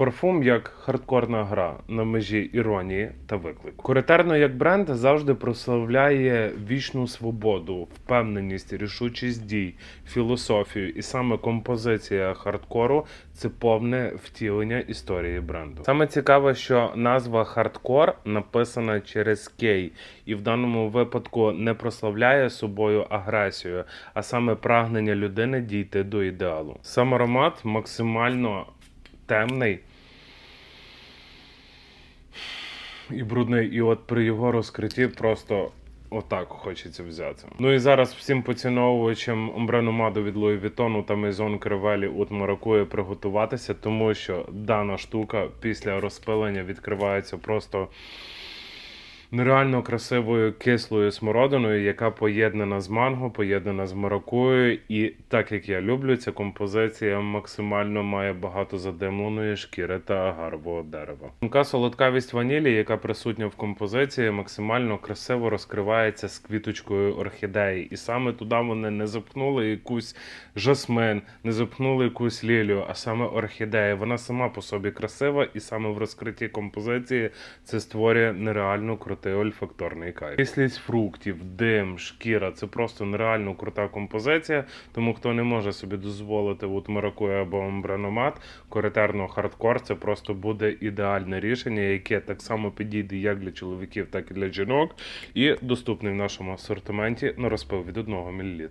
Парфум як хардкорна гра на межі іронії та виклику. Куритарно як бренд завжди прославляє вічну свободу, впевненість, рішучість дій, філософію, і саме композиція хардкору це повне втілення історії бренду. Саме цікаве, що назва хардкор написана через кей, і в даному випадку не прославляє собою агресію, а саме прагнення людини дійти до ідеалу. Сам аромат максимально темний. І брудний, і от при його розкритті просто отак хочеться взяти. Ну і зараз всім поціновувачам омбреномаду від Louis Vuitton та Maison Кривелі от маракує приготуватися, тому що дана штука після розпилення відкривається просто нереально красивою кислою смородиною, яка поєднана з манго, поєднана з маракуєю. І так як я люблю, ця композиція максимально має багато задимленої шкіри та агарового дерева. Тонка солодкавість ванілі, яка присутня в композиції, максимально красиво розкривається з квіточкою орхідеї. І саме туди вони не запхнули якусь жасмин, не запхнули якусь лілію, а саме орхідея. Вона сама по собі красива, і саме в розкритті композиції це створює нереально крутий ольфакторний кайф. Кислість фруктів, дим, шкіра це просто нереально крута композиція. Тому хто не може собі дозволити от маракуя або омбраномат, коритерно хардкор це просто буде ідеальне рішення, яке так само підійде як для чоловіків, так і для жінок, і доступний в нашому асортименті на розпил від 1 мл.